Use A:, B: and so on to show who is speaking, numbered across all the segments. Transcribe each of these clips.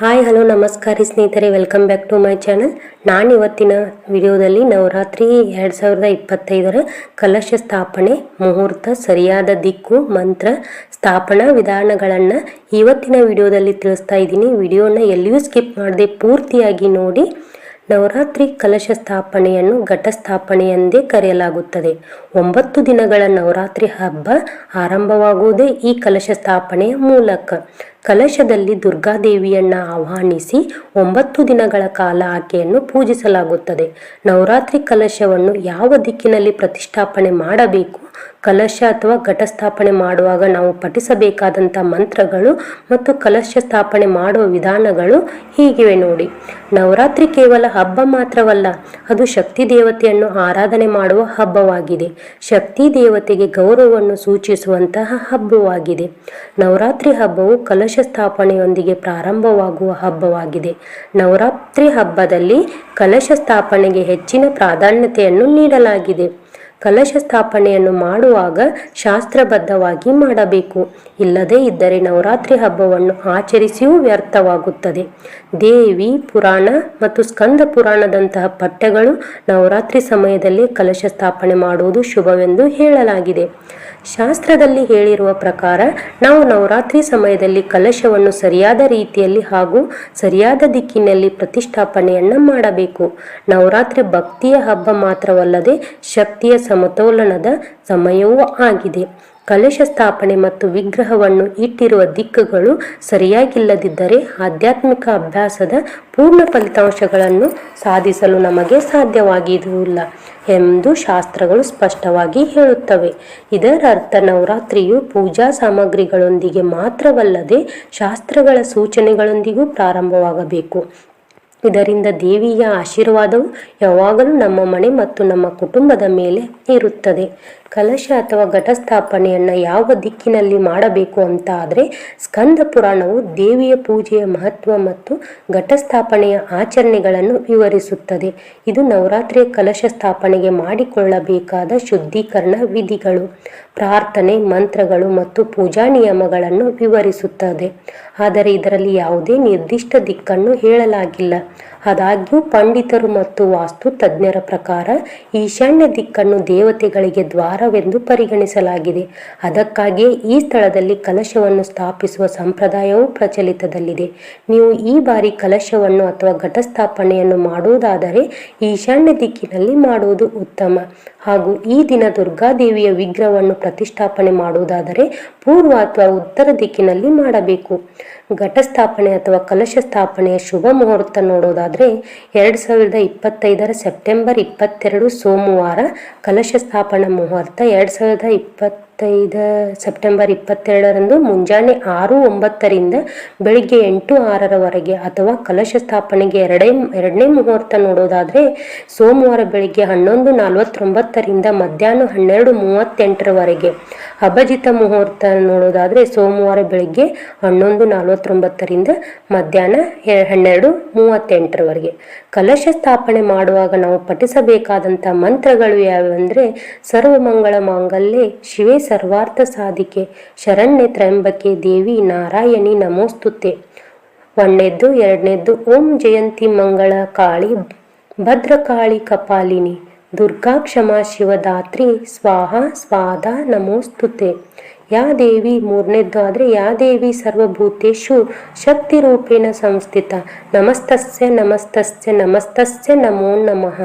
A: Hi, hello, ನಮಸ್ಕಾರ ಸ್ನೇಹಿತರೆ, welcome back to my channel. ನಾನು ಇವತ್ತಿನ ವಿಡಿಯೋದಲ್ಲಿ ನವರಾತ್ರಿ ಎರಡು ಸಾವಿರದ ಇಪ್ಪತ್ತೈದರ ಕಲಶ ಸ್ಥಾಪನೆ ಮುಹೂರ್ತ, ಸರಿಯಾದ ದಿಕ್ಕು, ಮಂತ್ರ, ಸ್ಥಾಪನಾ ವಿಧಾನಗಳನ್ನು ಇವತ್ತಿನ ವಿಡಿಯೋದಲ್ಲಿ ತಿಳಿಸ್ತಾ ಇದ್ದೀನಿ. ವಿಡಿಯೋನ ಎಲ್ಲಿಯೂ ಸ್ಕಿಪ್ ಮಾಡದೆ ಪೂರ್ತಿಯಾಗಿ ನೋಡಿ. ನವರಾತ್ರಿ ಕಲಶ ಸ್ಥಾಪನೆಯನ್ನು ಘಟಸ್ಥಾಪನೆ ಎಂದೇ ಕರೆಯಲಾಗುತ್ತದೆ. ಒಂಬತ್ತು ದಿನಗಳ ನವರಾತ್ರಿ ಹಬ್ಬ ಆರಂಭವಾಗುವುದೇ ಈ ಕಲಶ ಸ್ಥಾಪನೆಯ ಮೂಲಕ. ಕಲಶದಲ್ಲಿ ದುರ್ಗಾದೇವಿಯನ್ನ ಆಹ್ವಾನಿಸಿ ಒಂಬತ್ತು ದಿನಗಳ ಕಾಲ ಆಕೆಯನ್ನು ಪೂಜಿಸಲಾಗುತ್ತದೆ. ನವರಾತ್ರಿ ಕಲಶವನ್ನು ಯಾವ ದಿಕ್ಕಿನಲ್ಲಿ ಪ್ರತಿಷ್ಠಾಪನೆ ಮಾಡಬೇಕು? ಕಲಶ ಅಥವಾ ಘಟ ಸ್ಥಾಪನೆ ಮಾಡುವಾಗ ನಾವು ಪಠಿಸಬೇಕಾದಂಥ ಮಂತ್ರಗಳು ಮತ್ತು ಕಲಶ ಸ್ಥಾಪನೆ ಮಾಡುವ ವಿಧಾನಗಳು ಹೀಗಿವೆ ನೋಡಿ. ನವರಾತ್ರಿ ಕೇವಲ ಹಬ್ಬ ಮಾತ್ರವಲ್ಲ, ಅದು ಶಕ್ತಿ ದೇವತೆಯನ್ನು ಆರಾಧನೆ ಮಾಡುವ ಹಬ್ಬವಾಗಿದೆ. ಶಕ್ತಿ ದೇವತೆಗೆ ಗೌರವವನ್ನು ಸೂಚಿಸುವಂತಹ ಹಬ್ಬವಾಗಿದೆ. ನವರಾತ್ರಿ ಹಬ್ಬವು ಕಲಶ ಸ್ಥಾಪನೆಯೊಂದಿಗೆ ಪ್ರಾರಂಭವಾಗುವ ಹಬ್ಬವಾಗಿದೆ. ನವರಾತ್ರಿ ಹಬ್ಬದಲ್ಲಿ ಕಲಶ ಸ್ಥಾಪನೆಗೆ ಹೆಚ್ಚಿನ ಪ್ರಾಧಾನ್ಯತೆಯನ್ನು ನೀಡಲಾಗಿದೆ. ಕಲಶ ಸ್ಥಾಪನೆಯನ್ನು ಮಾಡುವಾಗ ಶಾಸ್ತ್ರಬದ್ಧವಾಗಿ ಮಾಡಬೇಕು. ಇಲ್ಲದೇ ಇದ್ದರೆ ನವರಾತ್ರಿ ಹಬ್ಬವನ್ನು ಆಚರಿಸಿಯೂ ವ್ಯರ್ಥವಾಗುತ್ತದೆ. ದೇವಿ ಪುರಾಣ ಮತ್ತು ಸ್ಕಂದ ಪುರಾಣದಂತಹ ಪಠ್ಯಗಳು ನವರಾತ್ರಿ ಸಮಯದಲ್ಲಿ ಕಲಶ ಸ್ಥಾಪನೆ ಮಾಡುವುದು ಶುಭವೆಂದು ಹೇಳಲಾಗಿದೆ. ಶಾಸ್ತ್ರದಲ್ಲಿ ಹೇಳಿರುವ ಪ್ರಕಾರ, ನಾವು ನವರಾತ್ರಿ ಸಮಯದಲ್ಲಿ ಕಲಶವನ್ನು ಸರಿಯಾದ ರೀತಿಯಲ್ಲಿ ಹಾಗೂ ಸರಿಯಾದ ದಿಕ್ಕಿನಲ್ಲಿ ಪ್ರತಿಷ್ಠಾಪನೆಯನ್ನು ಮಾಡಬೇಕು. ನವರಾತ್ರಿ ಭಕ್ತಿಯ ಹಬ್ಬ ಮಾತ್ರವಲ್ಲದೆ ಶಕ್ತಿಯ ಸಮತೋಲನದ ಸಮಯವೂ ಆಗಿದೆ. ಕಲಶ ಸ್ಥಾಪನೆ ಮತ್ತು ವಿಗ್ರಹವನ್ನು ಇಟ್ಟಿರುವ ದಿಕ್ಕುಗಳು ಸರಿಯಾಗಿಲ್ಲದಿದ್ದರೆ ಆಧ್ಯಾತ್ಮಿಕ ಅಭ್ಯಾಸದ ಪೂರ್ಣ ಫಲಿತಾಂಶಗಳನ್ನು ಸಾಧಿಸಲು ನಮಗೆ ಸಾಧ್ಯವಾಗಿರುವುದಿಲ್ಲ ಎಂದು ಶಾಸ್ತ್ರಗಳು ಸ್ಪಷ್ಟವಾಗಿ ಹೇಳುತ್ತವೆ. ಇದರ ಅರ್ಥ ನವರಾತ್ರಿಯು ಪೂಜಾ ಸಾಮಗ್ರಿಗಳೊಂದಿಗೆ ಮಾತ್ರವಲ್ಲದೆ ಶಾಸ್ತ್ರಗಳ ಸೂಚನೆಗಳೊಂದಿಗೂ ಪ್ರಾರಂಭವಾಗಬೇಕು. ಇದರಿಂದ ದೇವಿಯ ಆಶೀರ್ವಾದವು ಯಾವಾಗಲೂ ನಮ್ಮ ಮನೆ ಮತ್ತು ನಮ್ಮ ಕುಟುಂಬದ ಮೇಲೆ ಇರುತ್ತದೆ. ಕಲಶ ಅಥವಾ ಘಟಸ್ಥಾಪನೆಯನ್ನು ಯಾವ ದಿಕ್ಕಿನಲ್ಲಿ ಮಾಡಬೇಕು ಅಂತ ಆದರೆ ಸ್ಕಂದ ಪುರಾಣವು ದೇವಿಯ ಪೂಜೆಯ ಮಹತ್ವ ಮತ್ತು ಘಟಸ್ಥಾಪನೆಯ ಆಚರಣೆಗಳನ್ನು ವಿವರಿಸುತ್ತದೆ. ಇದು ನವರಾತ್ರಿಯ ಕಲಶ ಸ್ಥಾಪನೆಗೆ ಮಾಡಿಕೊಳ್ಳಬೇಕಾದ ಶುದ್ಧೀಕರಣ ವಿಧಿಗಳು, ಪ್ರಾರ್ಥನೆ, ಮಂತ್ರಗಳು ಮತ್ತು ಪೂಜಾ ನಿಯಮಗಳನ್ನು ವಿವರಿಸುತ್ತದೆ. ಆದರೆ ಇದರಲ್ಲಿ ಯಾವುದೇ ನಿರ್ದಿಷ್ಟ ದಿಕ್ಕನ್ನು ಹೇಳಲಾಗಿಲ್ಲ. ಆದಾಗ್ಯೂ ಪಂಡಿತರು ಮತ್ತು ವಾಸ್ತು ತಜ್ಞರ ಪ್ರಕಾರ ಈಶಾನ್ಯ ದಿಕ್ಕನ್ನು ದೇವತೆಗಳಿಗೆ ದ್ವಾರವೆಂದು ಪರಿಗಣಿಸಲಾಗಿದೆ. ಅದಕ್ಕಾಗಿಯೇ ಈ ಸ್ಥಳದಲ್ಲಿ ಕಲಶವನ್ನು ಸ್ಥಾಪಿಸುವ ಸಂಪ್ರದಾಯವು ಪ್ರಚಲಿತದಲ್ಲಿದೆ. ನೀವು ಈ ಬಾರಿ ಕಲಶವನ್ನು ಅಥವಾ ಘಟಸ್ಥಾಪನೆಯನ್ನು ಮಾಡುವುದಾದರೆ ಈಶಾನ್ಯ ದಿಕ್ಕಿನಲ್ಲಿ ಮಾಡುವುದು ಉತ್ತಮ. ಹಾಗೂ ಈ ದಿನ ದುರ್ಗಾದೇವಿಯ ವಿಗ್ರಹವನ್ನು ಪ್ರತಿಷ್ಠಾಪನೆ ಮಾಡುವುದಾದರೆ ಪೂರ್ವ ಅಥವಾ ಉತ್ತರ ದಿಕ್ಕಿನಲ್ಲಿ ಮಾಡಬೇಕು. ಘಟಸ್ಥಾಪನೆ ಅಥವಾ ಕಲಶ ಸ್ಥಾಪನೆಯ ಶುಭ ಮುಹೂರ್ತ ನೋಡೋದಾದರೆ ಎರಡು ಸಾವಿರದ ಇಪ್ಪತ್ತೈದರ ಸೆಪ್ಟೆಂಬರ್ ಇಪ್ಪತ್ತೆರಡು ಸೋಮವಾರ ಕಲಶ ಸ್ಥಾಪನಾ ಮುಹೂರ್ತ ಎರಡು ಸಾವಿರದ ಇಪ್ಪತ್ತೈದ ಸೆಪ್ಟೆಂಬರ್ ಇಪ್ಪತ್ತೆರಡರಂದು ಮುಂಜಾನೆ ಆರು ಒಂಬತ್ತರಿಂದ ಬೆಳಿಗ್ಗೆ ಎಂಟು ಆರರವರೆಗೆ ಅಥವಾ ಕಲಶ ಸ್ಥಾಪನೆಗೆ ಎರಡೇ, ಎರಡನೇ ಮುಹೂರ್ತ ನೋಡೋದಾದರೆ ಸೋಮವಾರ ಬೆಳಿಗ್ಗೆ ಹನ್ನೊಂದು ನಲವತ್ತೊಂಬತ್ತರಿಂದ ಮಧ್ಯಾಹ್ನ ಹನ್ನೆರಡು ಮೂವತ್ತೆಂಟರವರೆಗೆ. ಅಭಜಿತ ಮುಹೂರ್ತ ನೋಡೋದಾದರೆ ಸೋಮವಾರ ಬೆಳಿಗ್ಗೆ ಹನ್ನೊಂದು ನಲವತ್ತೊಂಬತ್ತರಿಂದ ಮಧ್ಯಾಹ್ನ ಹನ್ನೆರಡು ಮೂವತ್ತೆಂಟರವರೆಗೆ. ಕಲಶ ಸ್ಥಾಪನೆ ಮಾಡುವಾಗ ನಾವು ಪಠಿಸಬೇಕಾದಂಥ ಮಂತ್ರಗಳು ಯಾವೆಂದರೆ ಸರ್ವಮಂಗಳ ಮಾಂಗಲ್ಯ, ಶಿವೆ ಸರ್ವಾರ್ಥ ಸಾಧಿಕೆ, ಶರಣ್ಯ ತ್ರಯಂಬಕೆ ದೇವಿ ನಾರಾಯಣಿ ನಮೋಸ್ತುತೆ. ಒಂದನೇದ್ದು, ಎರಡನೇದ್ದು, ಓಂ ಜಯಂತಿ ಮಂಗಳ ಕಾಳಿ ಭದ್ರಕಾಳಿ ಕಪಾಲಿನಿ, ದುರ್ಗಾ ಕ್ಷಮಾ ಶಿವದಾತ್ರಿ ಸ್ವಾಹ ಸ್ವಾದ ನಮೋಸ್ತುತೆ. ಯಾ ದೇವಿ, ಮೂರನೇದ್ದು ಆದರೆ ಯಾ ದೇವಿ ಸರ್ವಭೂತೇಶು ಶಕ್ತಿ ರೂಪೇಣ ಸಂಸ್ಥಿತ. ನಮಸ್ತಸ್ಯ ನಮಸ್ತಸ್ಯ ನಮಸ್ತಸ್ಯ ನಮೋ ನಮಃ.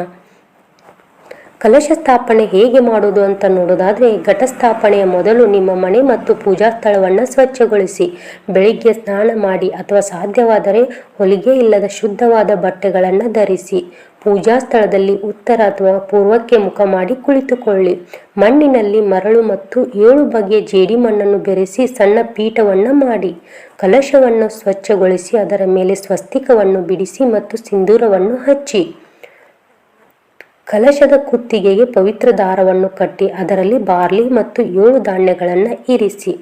A: ಕಲಶ ಸ್ಥಾಪನೆ ಹೇಗೆ ಮಾಡೋದು ಅಂತ ನೋಡೋದಾದರೆ, ಘಟಸ್ಥಾಪನೆಯ ಮೊದಲು ನಿಮ್ಮ ಮನೆ ಮತ್ತು ಪೂಜಾ ಸ್ಥಳವನ್ನು ಸ್ವಚ್ಛಗೊಳಿಸಿ, ಬೆಳಿಗ್ಗೆ ಸ್ನಾನ ಮಾಡಿ ಅಥವಾ ಸಾಧ್ಯವಾದರೆ ಹೊಲಿಗೆ ಇಲ್ಲದ ಶುದ್ಧವಾದ ಬಟ್ಟೆಗಳನ್ನು ಧರಿಸಿ, ಪೂಜಾ ಸ್ಥಳದಲ್ಲಿ ಉತ್ತರ ಅಥವಾ ಪೂರ್ವಕ್ಕೆ ಮುಖ ಮಾಡಿ ಕುಳಿತುಕೊಳ್ಳಿ. ಮಣ್ಣಿನಲ್ಲಿ ಮರಳು ಮತ್ತು ಏಳು ಬಗೆಯ ಜೇಡಿ ಮಣ್ಣನ್ನು ಬೆರೆಸಿ ಸಣ್ಣ ಪೀಠವನ್ನು ಮಾಡಿ, ಕಲಶವನ್ನು ಸ್ವಚ್ಛಗೊಳಿಸಿ ಅದರ ಮೇಲೆ ಸ್ವಸ್ತಿಕವನ್ನು ಬಿಡಿಸಿ ಮತ್ತು ಸಿಂಧೂರವನ್ನು ಹಚ್ಚಿ. ಕಲಶದ ಕುತ್ತಿಗೆಗೆ ಪವಿತ್ರ ದಾರವನ್ನು ಕಟ್ಟಿ ಅದರಲ್ಲಿ ಬಾರ್ಲಿ ಮತ್ತು ಏಳು ಧಾನ್ಯಗಳನ್ನು ಇರಿಸಿ.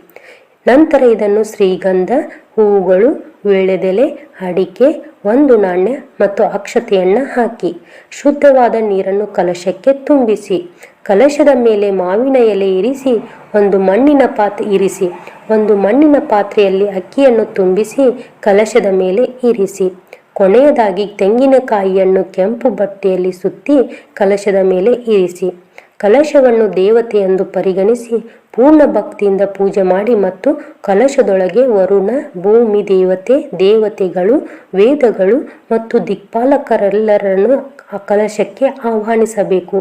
A: ನಂತರ ಇದನ್ನು ಶ್ರೀಗಂಧ, ಹೂವುಗಳು, ವೇಳೆದೆಲೆ, ಅಡಿಕೆ, ಒಂದು ನಾಣ್ಯ ಮತ್ತು ಅಕ್ಷತೆಯನ್ನು ಹಾಕಿ. ಶುದ್ಧವಾದ ನೀರನ್ನು ಕಲಶಕ್ಕೆ ತುಂಬಿಸಿ. ಕಲಶದ ಮೇಲೆ ಮಾವಿನ ಎಲೆ ಇರಿಸಿ, ಒಂದು ಮಣ್ಣಿನ ಪಾತ್ರೆ ಇರಿಸಿ. ಒಂದು ಮಣ್ಣಿನ ಪಾತ್ರೆಯಲ್ಲಿ ಅಕ್ಕಿಯನ್ನು ತುಂಬಿಸಿ, ಕಲಶದ ಮೇಲೆ ಇರಿಸಿ. ಕೊನೆಯದಾಗಿ ತೆಂಗಿನಕಾಯಿಯನ್ನು ಕೆಂಪು ಬಟ್ಟೆಯಲ್ಲಿ ಸುತ್ತಿ ಕಲಶದ ಮೇಲೆ ಇರಿಸಿ. ಕಲಶವನ್ನು ದೇವತೆ ಎಂದು ಪರಿಗಣಿಸಿ ಪೂರ್ಣ ಭಕ್ತಿಯಿಂದ ಪೂಜೆ ಮಾಡಿ ಮತ್ತು ಕಲಶದೊಳಗೆ ವರುಣ, ಭೂಮಿ ದೇವತೆ, ದೇವತೆಗಳು, ವೇದಗಳು ಮತ್ತು ದಿಕ್ಪಾಲಕರೆಲ್ಲರನ್ನು ಆ ಕಲಶಕ್ಕೆ ಆಹ್ವಾನಿಸಬೇಕು.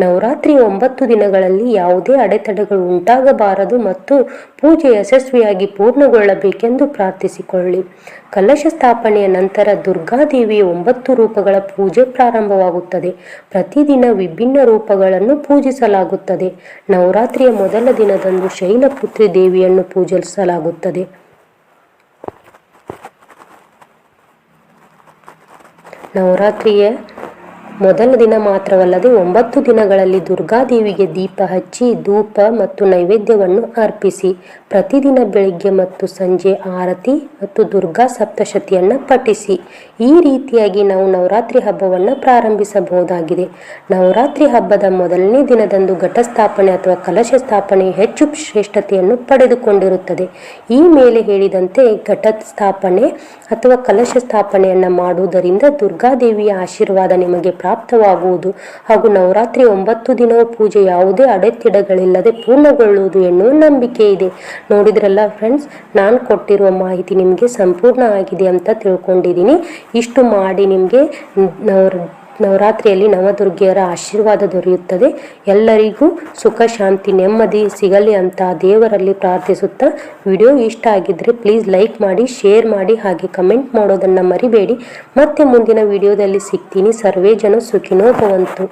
A: ನವರಾತ್ರಿ ಒಂಬತ್ತು ದಿನಗಳಲ್ಲಿ ಯಾವುದೇ ಅಡೆತಡೆಗಳು ಉಂಟಾಗಬಾರದು ಮತ್ತು ಪೂಜೆ ಯಶಸ್ವಿಯಾಗಿ ಪೂರ್ಣಗೊಳ್ಳಬೇಕೆಂದು ಪ್ರಾರ್ಥಿಸಿಕೊಳ್ಳಿ. ಕಲಶ ಸ್ಥಾಪನೆಯ ನಂತರ ದುರ್ಗಾದೇವಿಯ ಒಂಬತ್ತು ರೂಪಗಳ ಪೂಜೆ ಪ್ರಾರಂಭವಾಗುತ್ತದೆ. ಪ್ರತಿದಿನ ವಿಭಿನ್ನ ರೂಪಗಳನ್ನು ಪೂಜಿಸಲಾಗುತ್ತದೆ. ನವರಾತ್ರಿಯ ಮೊದಲ ದಿನದಂದು ಶೈಲಪುತ್ರಿ ದೇವಿಯನ್ನು ಪೂಜಿಸಲಾಗುತ್ತದೆ. ನವರಾತ್ರಿಯ ಮೊದಲ ದಿನ ಮಾತ್ರವಲ್ಲದೆ ಒಂಬತ್ತು ದಿನಗಳಲ್ಲಿ ದುರ್ಗಾದೇವಿಗೆ ದೀಪ ಹಚ್ಚಿ ಧೂಪ ಮತ್ತು ನೈವೇದ್ಯವನ್ನು ಅರ್ಪಿಸಿ, ಪ್ರತಿದಿನ ಬೆಳಿಗ್ಗೆ ಮತ್ತು ಸಂಜೆ ಆರತಿ ಮತ್ತು ದುರ್ಗಾ ಸಪ್ತಶತಿಯನ್ನು ಪಠಿಸಿ. ಈ ರೀತಿಯಾಗಿ ನಾವು ನವರಾತ್ರಿ ಹಬ್ಬವನ್ನು ಪ್ರಾರಂಭಿಸಬಹುದಾಗಿದೆ. ನವರಾತ್ರಿ ಹಬ್ಬದ ಮೊದಲನೇ ದಿನದಂದು ಘಟಸ್ಥಾಪನೆ ಅಥವಾ ಕಲಶ ಸ್ಥಾಪನೆ ಹೆಚ್ಚು ಶ್ರೇಷ್ಠತೆಯನ್ನು ಪಡೆದುಕೊಂಡಿರುತ್ತದೆ. ಈ ಮೇಲೆ ಹೇಳಿದಂತೆ ಘಟ ಸ್ಥಾಪನೆ ಅಥವಾ ಕಲಶ ಸ್ಥಾಪನೆಯನ್ನು ಮಾಡುವುದರಿಂದ ದುರ್ಗಾದೇವಿಯ ಆಶೀರ್ವಾದ ನಿಮಗೆ ಪ್ರಾಪ್ತವಾಗುವುದು ಹಾಗೂ ನವರಾತ್ರಿ ಒಂಬತ್ತು ದಿನ ಪೂಜೆ ಯಾವುದೇ ಅಡೆತಡೆಗಳಿಲ್ಲದೆ ಪೂರ್ಣಗೊಳ್ಳುವುದು ಎನ್ನುವ ನಂಬಿಕೆ ಇದೆ. ನೋಡಿದ್ರಲ್ಲ ಫ್ರೆಂಡ್ಸ್ ನಾನು ಕೊಟ್ಟಿರುವ ಮಾಹಿತಿ ನಿಮಗೆ ಸಂಪೂರ್ಣ ಆಗಿದೆ ಅಂತ ತಿಳ್ಕೊಂಡಿದ್ದೀನಿ. ಇಷ್ಟು ಮಾಡಿ ನಿಮಗೆ ನವರಾತ್ರಿಯಲ್ಲಿ ನವದುರ್ಗೆಯರ ಆಶೀರ್ವಾದ ದೊರೆಯುತ್ತದೆ. ಎಲ್ಲರಿಗೂ ಸುಖ, ಶಾಂತಿ, ನೆಮ್ಮದಿ ಸಿಗಲಿ ಅಂತ ದೇವರಲ್ಲಿ ಪ್ರಾರ್ಥಿಸುತ್ತಾ ವಿಡಿಯೋ ಇಷ್ಟ ಆಗಿದ್ದರೆ ಪ್ಲೀಸ್ ಲೈಕ್ ಮಾಡಿ, ಶೇರ್ ಮಾಡಿ ಹಾಗೆ ಕಮೆಂಟ್ ಮಾಡೋದನ್ನು ಮರಿಬೇಡಿ. ಮತ್ತೆ ಮುಂದಿನ ವಿಡಿಯೋದಲ್ಲಿ ಸಿಗ್ತೀನಿ. ಸರ್ವೇ ಜನ ಸುಖಿನೋ ಭವಂತು.